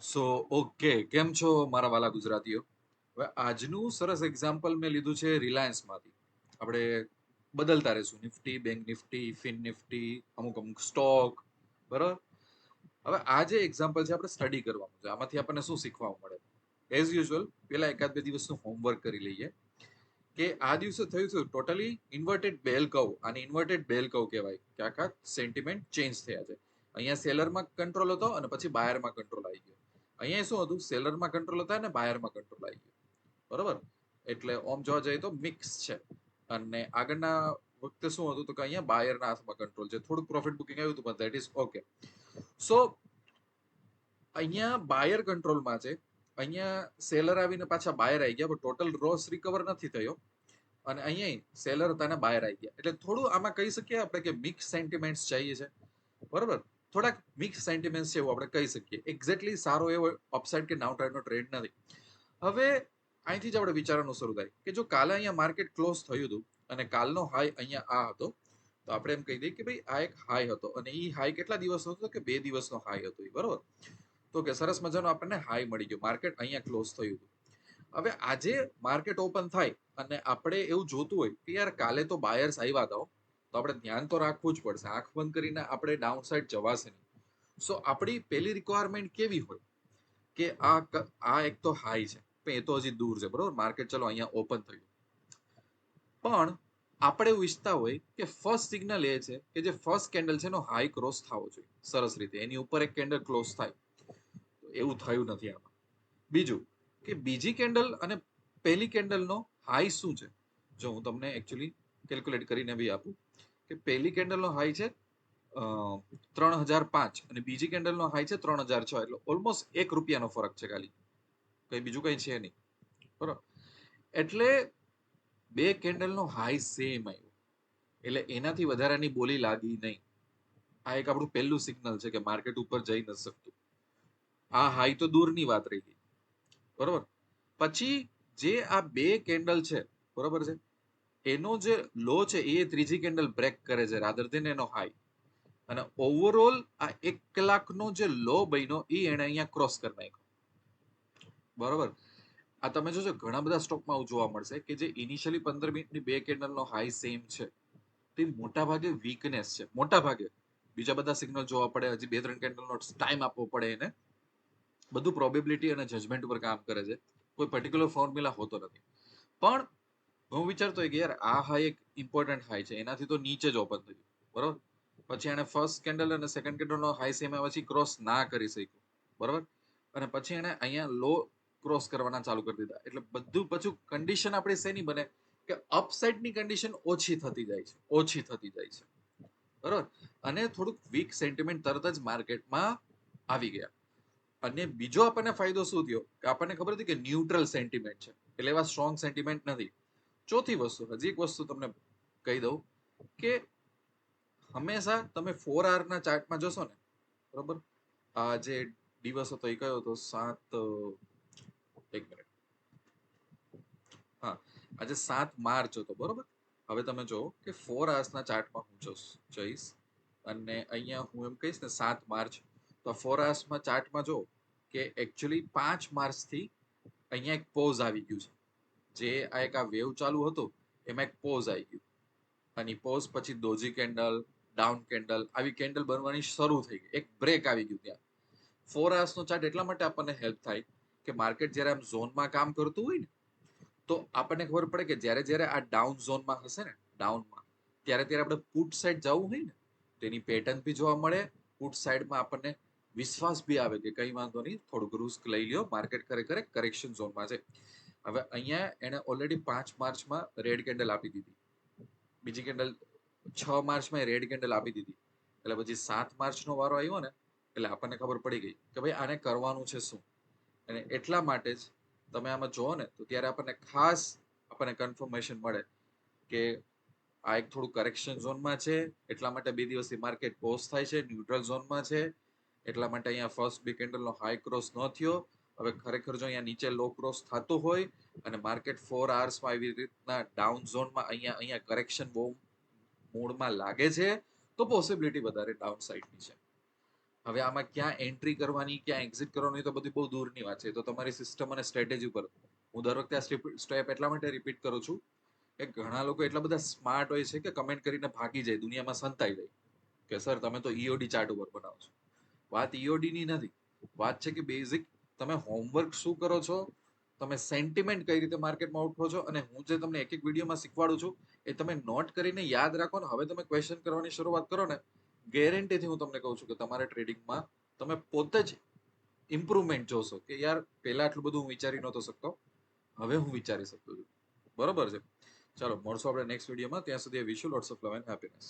So okay કેમ છો મારા વાલા ગુજરાતીઓ? હવે આજનું સરસ એક્ઝામ્પલ મેં લીધું છે રિલાયન્સમાંથી આપણે બદલતા રહીશું. Nifty bank Nifty fin Nifty અમુક અમુક સ્ટોક બરાબર? હવે આ જે એક્ઝામ્પલ છે, આપણે સ્ટડી કરવાનું છે. આમાંથી આપણને શું શીખવા મળે? એઝ યુઝ્યુઅલ પેલા એકાદ બે દિવસનું હોમવર્ક કરી લઈએ. કે આ દિવસે થયું છે ટોટલી ઇન્વર્ટેડ બેલ કવ આને ઇન્વર્ટેડ બેલ કવ કહેવાય. કે આખા સેન્ટિમેન્ટ ચેન્જ થયા છે. અહીંયા સેલરમાં કંટ્રોલ હતો અને પછી બાયરમાં કંટ્રોલ આવી ગયો. અહીંયા શું હતું? સેલરમાં કંટ્રોલ હતા અને બાયરમાં કંટ્રોલ આવી ગયો. બરોબર? એટલે ઓમ જોવા જઈએ તો મિક્સ છે. અને આગળના વખતે શું હતું તો કે અહીંયા બાયરના હાથમાં કંટ્રોલ છે. થોડુંક પ્રોફિટ બુકિંગ આવ્યું હતું, પણ ધેટ ઇઝ ઓકે સો અહીંયા બાયર કંટ્રોલમાં છે. અહીંયા સેલર આવીને પાછા બાયર આવી ગયા, પણ ટોટલ રોસ રિકવર નથી થયો. અને અહીંયા સેલર હતા ને બાયર આવી ગયા. એટલે થોડું આમાં કહી શકીએ આપણે કે મિક્સ સેન્ટિમેન્ટ્સ ચાહીએ છે. બરોબર? થોડાક મિક્સ સેન્ટિમેન્ટ્સ છે એવું આપણે કહી શકીએ. એક્ઝેક્ટલી સારો એવો અપસાઇડ કે ડાઉન નો ટ્રેન્ડ નથી. હવે અહીંથી જ આપણે વિચારવાનું શરૂ થાય કે જો કાલે અહીંયા માર્કેટ ક્લોઝ થયું હતું અને કાલનો હાઈ અહીંયા આ હતો, તો આપણે એમ કહી દઈએ કે ભાઈ આ એક હાઈ હતો અને એ હાઈ કેટલા દિવસનો હતો કે બે દિવસનો હાઈ હતો એ બરોબર? તો કે સરસ મજાનો આપણને હાઈ મળી ગયો. માર્કેટ અહીંયા ક્લોઝ થયું હતું. હવે આજે માર્કેટ ઓપન થાય અને આપણે એવું જોતું હોય કે યાર કાલે તો બાયર્સ આવ્યા હતા તો આપણે ધ્યાન તો રાખવું જ પડશે. આંખ બંધ કરીને આપણે ડાઉન સાઈડ જવાશે નહીં. સો આપણી પહેલી રિક્વાયરમેન્ટ કેવી હોય? કે આ આ એક તો હાઈ છે. એ તો હજી દૂર છે, બરોબર? માર્કેટ ચલો અહીંયા ઓપન થયું. પણ આપણે એવું ઈચ્છતા હોય કે ફર્સ્ટ સિગ્નલ એ છે કે જે ફર્સ્ટ કેન્ડલ છે એનો હાઈ ક્રોસ થવો જોઈએ. સરસ રીતે. એની ઉપર એક કેન્ડલ ક્લોઝ થાય. એવું થયું નથી આમાં. બીજું કે બીજી કેન્ડલ અને પહેલી કેન્ડલનો હાઈ શું છે? જો હું તમને એકચ્યુઅલી કેલ્ક્યુલેટ કરીને બી આપું. કે પહેલી કેન્ડલનો હાઈ છે ત્રણ હજાર પાંચ અને બીજી કેન્ડલનો હાઈ છે ત્રણ હજાર છ. એટલે ઓલમોસ્ટ એક રૂપિયાનો ફરક છે ખાલી. કંઈ બીજું કંઈ છે નહીં. બરોબર? એટલે બે કેન્ડલનો હાઈ સેમ આવ્યો. એટલે એનાથી વધારાની બોલી લાગી નહીં. આ એક આપણું પહેલું સિગ્નલ છે કે માર્કેટ ઉપર જઈ ન શકતું. આ હાઈ તો દૂરની વાત રહી ગઈ. બરોબર? પછી જે આ બે કેન્ડલ છે, બરોબર છે? એનો જે લો છે એ ત્રીજી કેન્ડલ બ્રેક કરે છે રાધર દેન એનો હાઈ અને ઓવરઓલ આ એક કલાકનો જે લો બન્યો એ એને અહીંયા ક્રોસ કરી નાખ્યો. બરોબર? આ તમે જોજો ઘણા બધા સ્ટોકમાં આવું જોવા મળશે કે જે ઇનિશિયલી પંદર મિનિટની બે કેન્ડલનો હાઈ સેમ છે. તે મોટા ભાગે વીકનેસ છે. મોટા ભાગે. બીજા બધા સિગ્નલ જોવા પડે, હજી બે ત્રણ કેન્ડલનો ટાઈમ આપવો પડે એને. બધું પ્રોબેબિલિટી અને જજમેન્ટ ઉપર કામ કરે છે. કોઈ પર્ટિક્યુલર ફોર્મ્યુલા હોતો નથી. પણ હું વિચારતો કે યાર, આ હાઈ એક ઇમ્પોર્ટન્ટ હાઈ છે. એનાથી તો નીચે જ ઓપન થયું. બરોબર? પછી એણે ફર્સ્ટ કેન્ડલ અને સેકન્ડ કેન્ડલનો હાઈ સેમ પછી ક્રોસ ના કરી શક્યું. બરોબર? અને પછી એણે અહીંયા લો ક્રોસ કરવાના ચાલુ કરી દીધા. એટલે બધું પછી કન્ડિશન આપણી શેની બને? કે અપસાઇડની કન્ડિશન ઓછી થતી જાય છે. ઓછી થતી જાય છે. બરોબર? અને થોડુંક વીક સેન્ટિમેન્ટ તરત જ માર્કેટમાં આવી ગયા. અને બીજો આપણને ફાયદો શું થયો? કે આપણને ખબર હતી કે ન્યુટ્રલ સેન્ટિમેન્ટ છે. એટલે એવા સ્ટ્રોંગ સેન્ટિમેન્ટ નથી. ચોથી વસ્તુ, હજી એક વસ્તુ તમને કહી દઉં કે હંમેશા તમે ફોર આવરના ચાર્ટમાં જોશો ને, બરોબર? આ જે દિવસ હતો એ કયો હતો? સાત, એક મિનિટ હા, આજે સાત માર્ચ હતો, બરોબર? હવે તમે જો કે ફોર આવર્સના ચાર્ટમાં હું જઈશ અને અહીંયા હું એમ કહીશ ને સાત માર્ચ. તો ફોર આવર્સમાં ચાર્ટમાં જો કે એકચ્યુઅલી પાંચ માર્ચથી અહીંયા એક પોઝ આવી ગયું છે. જે આ એક આ વેવ ચાલુ હતો, એમાં એક પોઝ આવી ગયું. અને પોઝ પછી દોજી કેન્ડલ ડાઉન કેન્ડલ આવી કેન્ડલ બનવાની શરૂ થઈ ગઈ. એક બ્રેક આવી ગયું ત્યાં. ફોર આવર્સનો ચાર્ટ એટલા માટે આપણને હેલ્પ થાય કે માર્કેટ જ્યારે આમ ઝોનમાં કામ કરતું હોય ને, તો આપણને ખબર પડે કે જ્યારે જ્યારે આ ડાઉન ઝોનમાં હશે ને ડાઉનમાં ત્યારે ત્યારે આપણે પુટ સાઈડ જવું હોય ને, તેની પેટર્ન બી જોવા મળે પુટ સાઈડમાં આપણને વિશ્વાસ બી આવે કે કઈ વાંધો નહીં, થોડુંક રિસ્ક લઈ લ્યો માર્કેટ ખરેખર કરેક્શન ઝોનમાં છે. હવે અહીંયા એને ઓલરેડી પાંચ માર્ચમાં રેડ કેન્ડલ આપી દીધી. બીજી કેન્ડલ છ માર્ચમાં રેડ કેન્ડલ આપી દીધી. એટલે પછી સાત માર્ચનો વારો આવ્યો ને, એટલે આપણને ખબર પડી ગઈ કે ભાઈ આને કરવાનું છે શું? અને એટલા માટે જ તમે આમાં જુઓ ને, તો ત્યારે આપણને ખાસ આપણને કન્ફર્મેશન મળે કે આ એક થોડું કરેક્શન ઝોનમાં છે, એટલા માટે બે દિવસથી માર્કેટ પોઝ થાય છે ન્યુટ્રલ ઝોનમાં છે, એટલા માટે અહીંયા ફર્સ્ટ બી કેન્ડલનો હાઈ ક્રોસ ન થયો હવે ખરેખર જો અહીંયા નીચે લો ક્રોસ થતો હોય અને માર્કેટ ફોર આવર્સમાં આવી રીતના ડાઉન ઝોનમાં અહીંયા અહીંયા કરેક્શન બહુ મૂડમાં લાગે છે, તો પોસિબિલિટી વધારે ડાઉન સાઇડની છે. હવે આમાં ક્યાં એન્ટ્રી કરવાની, ક્યાં એક્ઝિટ કરવાની તો બધી બહુ દૂરની વાત છે. તો તમારી સિસ્ટમ અને સ્ટ્રેટેજી પર હું દર વખતે આ સ્ટેપ એટલા માટે રિપીટ કરું છું કે ઘણા લોકો એટલા બધા સ્માર્ટ હોય છે કે કમેન્ટ કરીને ભાગી જાય, દુનિયામાં સંતાઈ જાય કે, સર, તમે તો ઈઓડી ચાર્ટ ઉપર બનાવો છો. વાત ઈઓડી ની નથી. વાત છે કે બેઝિક તમે હોમવર્ક શું કરો છો? તમે સેન્ટિમેન્ટ કઈ રીતે માર્કેટમાં ઉઠો છો? અને હું જે તમને એક એક વિડીયોમાં શીખવાડું છું, એ તમે નોટ કરીને યાદ રાખો ને. હવે તમે ક્વેશ્ચન કરવાની શરૂઆત કરો ને ગેરંટીથી હું તમને કહું છું કે તમારા ટ્રેડિંગમાં તમે પોતે જ ઇમ્પ્રુવમેન્ટ જોશો. કે યાર, પહેલાં આટલું બધું હું વિચારી નહોતો શકતો, હવે હું વિચારી શકતો છું. બરોબર છે? ચાલો, મળશું આપણે નેક્સ્ટ વિડીયોમાં ત્યાં સુધી wish you lots of love and happiness